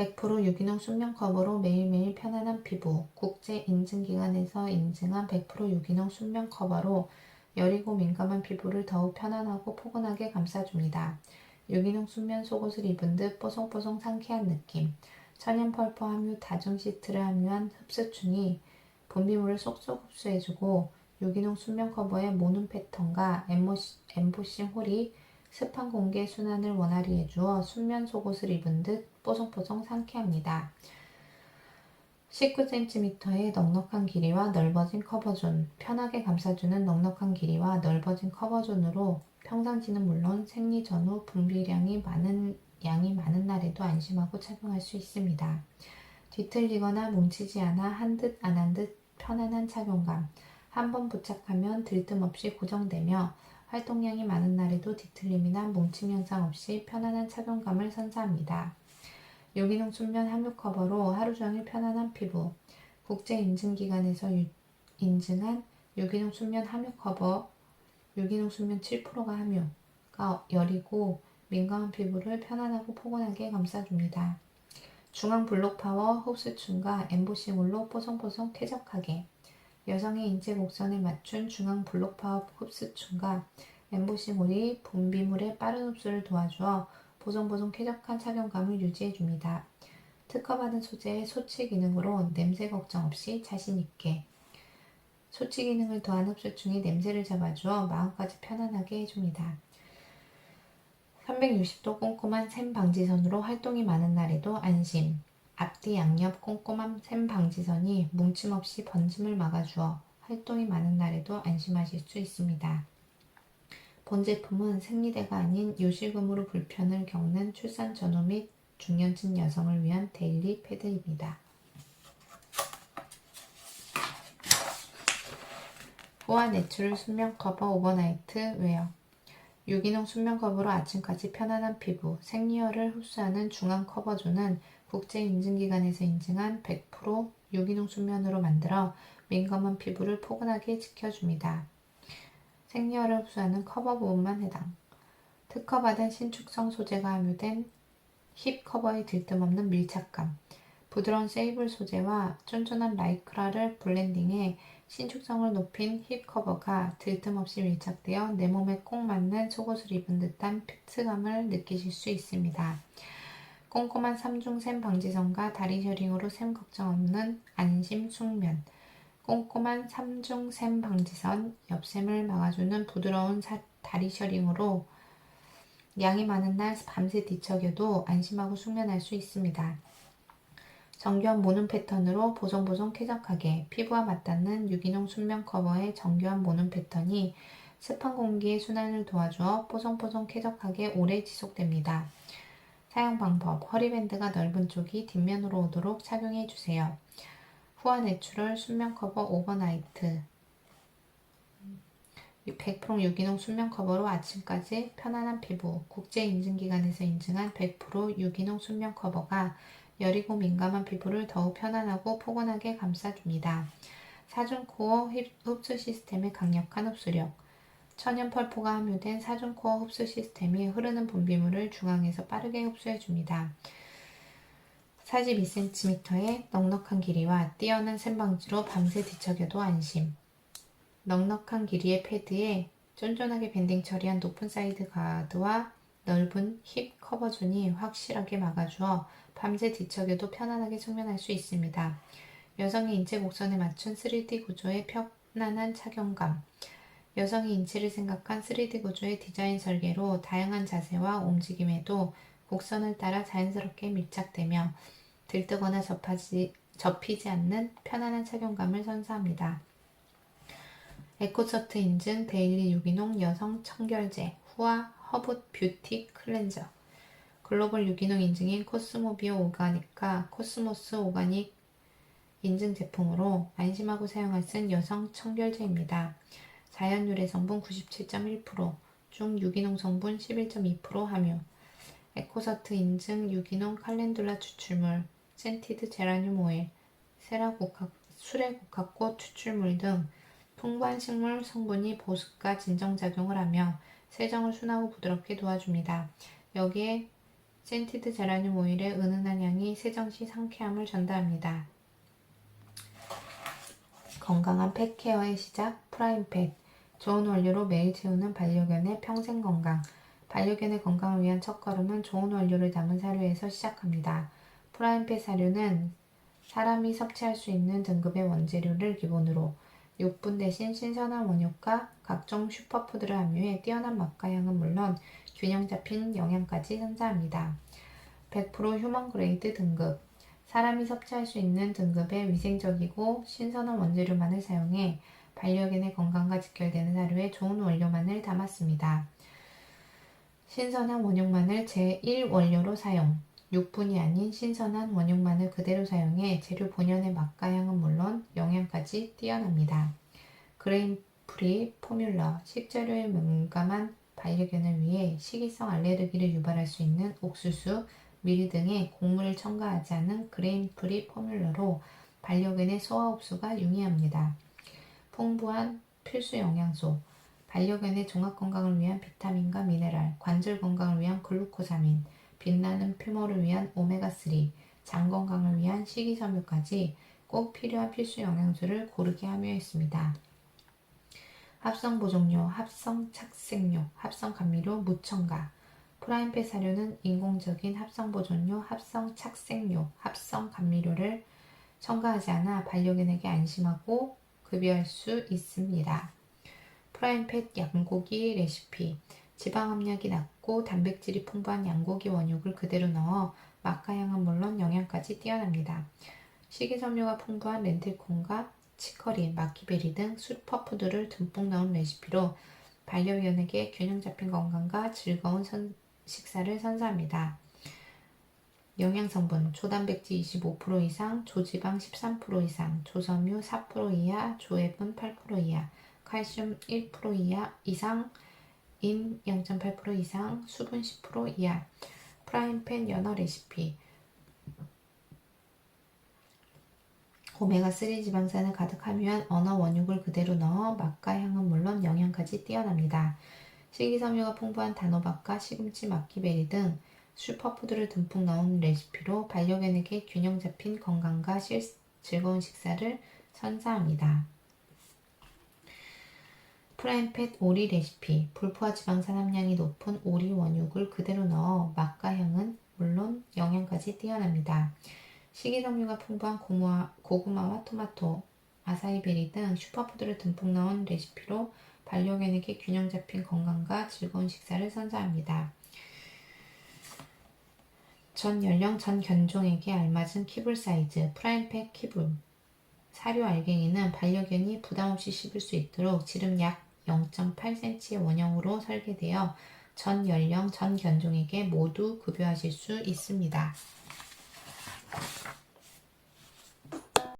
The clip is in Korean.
100% 유기농 순면 컵으로 매일매일 편안한 피부, 국제 인증기관에서 인증한 100% 유기농 순면 커버로 여리고 민감한 피부를 더욱 편안하고 포근하게 감싸줍니다. 유기농 순면 속옷을 입은 듯 뽀송뽀송 상쾌한 느낌. 천연 펄퍼 함유 다중 시트를 함유한 흡수충이 분비물을 쏙쏙 흡수해주고 유기농 순면 커버의 모눈 패턴과 엠보싱 홀이 습한 공기의 순환을 원활히 해주어 순면 속옷을 입은 듯 뽀송뽀송 상쾌합니다. 19cm의 넉넉한 길이와 넓어진 커버존, 편하게 감싸주는 넉넉한 길이와 넓어진 커버존으로 평상시는 물론 생리 전후 분비량이 많은 양이 많은 날에도 안심하고 착용할 수 있습니다. 뒤틀리거나 뭉치지 않아 한 듯 안 한 듯 편안한 착용감. 한 번 부착하면 들뜸 없이 고정되며 활동량이 많은 날에도 뒤틀림이나 뭉침 현상 없이 편안한 착용감을 선사합니다. 유기농 순면 함유 커버로 하루 종일 편안한 피부. 국제 인증기관에서 유- 인증한 유기농 순면 함유 커버. 유기농 순면 7%가 함유가 여리고 민감한 피부를 편안하고 포근하게 감싸줍니다. 중앙 블록 파워 흡수충과 엠보싱홀로 뽀송뽀송 쾌적하게 여성의 인체 곡선에 맞춘 중앙 블록 파워 흡수충과 엠보싱홀이 분비물의 빠른 흡수를 도와주어 보송보송 쾌적한 착용감을 유지해줍니다. 특허받은 소재의 소치 기능으로 냄새 걱정 없이 자신있게 소치 기능을 더한 흡수충이 냄새를 잡아주어 마음까지 편안하게 해줍니다. 360도 꼼꼼한 샘 방지선으로 활동이 많은 날에도 안심. 앞뒤 양옆 꼼꼼한 샘 방지선이 뭉침 없이 번짐을 막아주어 활동이 많은 날에도 안심하실 수 있습니다. 본 제품은 생리대가 아닌 요실금으로 불편을 겪는 출산 전후 및 중년층 여성을 위한 데일리 패드입니다. 후와 내추럴 순면 커버 오버나이트 웨어 유기농 순면 커버로 아침까지 편안한 피부, 생리혈을 흡수하는 중앙 커버존은 국제 인증기관에서 인증한 100% 유기농 순면으로 만들어 민감한 피부를 포근하게 지켜줍니다. 생리혈을 흡수하는 커버 부분만 해당. 특허받은 신축성 소재가 함유된 힙 커버의 들뜸없는 밀착감, 부드러운 세이블 소재와 쫀쫀한 라이크라를 블렌딩해 신축성을 높인 힙 커버가 들뜸없이 밀착되어 내 몸에 꼭 맞는 속옷을 입은 듯한 피트감을 느끼실 수 있습니다. 꼼꼼한 3중 샘 방지선과 다리 셔링으로 샘 걱정 없는 안심 숙면. 꼼꼼한 3중 샘 방지선, 옆샘을 막아주는 부드러운 사- 다리 셔링으로 양이 많은 날 밤새 뒤척여도 안심하고 숙면할 수 있습니다. 정교한 모눈 패턴으로 보송보송 쾌적하게 피부와 맞닿는 유기농 순면 커버의 정교한 모눈 패턴이 습한 공기의 순환을 도와주어 뽀송뽀송 쾌적하게 오래 지속됩니다. 사용 방법 허리밴드가 넓은 쪽이 뒷면으로 오도록 착용해 주세요. 후아 내추럴 순면 커버 오버나이트 100% 유기농 순면 커버로 아침까지 편안한 피부 국제 인증기관에서 인증한 100% 유기농 순면 커버가 여리고 민감한 피부를 더욱 편안하고 포근하게 감싸줍니다. 사중코어 흡- 흡수 시스템의 강력한 흡수력 천연 펄포가 함유된 사중코어 흡수 시스템이 흐르는 분비물을 중앙에서 빠르게 흡수해줍니다. 42cm의 넉넉한 길이와 뛰어난 샘방지로 밤새 뒤척여도 안심. 넉넉한 길이의 패드에 쫀쫀하게 밴딩 처리한 높은 사이드 가드와 넓은 힙 커버존이 확실하게 막아주어 밤새 뒤척여도 편안하게 숙면할 수 있습니다. 여성의 인체 곡선에 맞춘 3D 구조의 편안한 착용감. 여성의 인체를 생각한 3D 구조의 디자인 설계로 다양한 자세와 움직임에도 곡선을 따라 자연스럽게 밀착되며 들뜨거나 접하지, 접히지 않는 편안한 착용감을 선사합니다. 에코서트 인증 데일리 유기농 여성 청결제 후아 허브 뷰티 클렌저 글로벌 유기농 인증인 코스모비오 오가닉과 코스모스 오가닉 인증 제품으로 안심하고 사용할 수 있는 여성 청결제입니다. 자연 유래 성분 97.1%, 중 유기농 성분 11.2% 함유, 에코서트 인증 유기농 칼렌둘라 추출물, 센티드 제라늄 오일, 세라국화, 수레국화꽃 추출물 등 풍부한 식물 성분이 보습과 진정작용을 하며 세정을 순하고 부드럽게 도와줍니다. 여기에 센티드 제라늄 오일의 은은한 향이 세정 시 상쾌함을 전달합니다. 건강한 펫 케어의 시작 프라임펫 좋은 원료로 매일 채우는 반려견의 평생 건강 반려견의 건강을 위한 첫걸음은 좋은 원료를 담은 사료에서 시작합니다. 프라임펫 사료는 사람이 섭취할 수 있는 등급의 원재료를 기본으로 육분 대신 신선한 원육과 각종 슈퍼푸드를 함유해 뛰어난 맛과 향은 물론 균형 잡힌 영양까지 선사합니다. 100% 휴먼 그레이드 등급 사람이 섭취할 수 있는 등급의 위생적이고 신선한 원재료만을 사용해 반려견의 건강과 직결되는 사료에 좋은 원료만을 담았습니다. 신선한 원육만을 제1원료로 사용 육분이 아닌 신선한 원육만을 그대로 사용해 재료 본연의 맛과 향은 물론 영양까지 뛰어납니다. 그레인 프리 포뮬러 식재료에 민감한 반려견을 위해 식이성 알레르기를 유발할 수 있는 옥수수, 미리 등의 곡물을 첨가하지 않은 그레인 프리 포뮬러로 반려견의 소화 흡수가 용이합니다. 풍부한 필수 영양소, 반려견의 종합 건강을 위한 비타민과 미네랄, 관절 건강을 위한 글루코사민, 빛나는 피모를 위한 오메가3, 장 건강을 위한 식이섬유까지 꼭 필요한 필수 영양소를 고르게 함유했습니다. 합성 보존료, 합성 착색료, 합성 감미료, 무첨가. 프라임펫 사료는 인공적인 합성 보존료, 합성 착색료, 합성 감미료를 첨가하지 않아 반려견에게 안심하고 급여할 수 있습니다. 프라임펫 양고기 레시피 지방 함량이 낮고 단백질이 풍부한 양고기 원육을 그대로 넣어 맛과 향은 물론 영양까지 뛰어납니다. 식이섬유가 풍부한 렌틸콩과 치커리, 마키베리 등 슈퍼푸드를 듬뿍 넣은 레시피로 반려견에게 균형 잡힌 건강과 즐거운 선- 식사를 선사합니다. 영양성분 조단백질 25% 이상, 조지방 13% 이상, 조섬유 4% 이하, 조해분 8% 이하, 칼슘 1% 이하 이상, 인 0.8% 이상, 수분 10% 이하. 프라임팬 연어 레시피. 오메가3 지방산을 가득 함유한 언어 원육을 그대로 넣어 맛과 향은 물론 영양까지 뛰어납니다. 식이섬유가 풍부한 단호박과 시금치, 마키베리 등 슈퍼푸드를 듬뿍 넣은 레시피로 반려견에게 균형 잡힌 건강과 실- 즐거운 식사를 선사합니다. 프라임펫 오리 레시피 불포화 지방 산 함량이 높은 오리 원육을 그대로 넣어 맛과 향은 물론 영양까지 뛰어납니다. 식이섬유가 풍부한 고구마, 고구마와 토마토, 아사이베리 등 슈퍼푸드를 듬뿍 넣은 레시피로 반려견에게 균형 잡힌 건강과 즐거운 식사를 선사합니다. 전 연령 전 견종에게 알맞은 키블 사이즈 프라임팩 키블 사료 알갱이는 반려견이 부담없이 씹을 수 있도록 지름 약 0.8cm의 원형으로 설계되어 전 연령 전 견종에게 모두 급여하실 수 있습니다.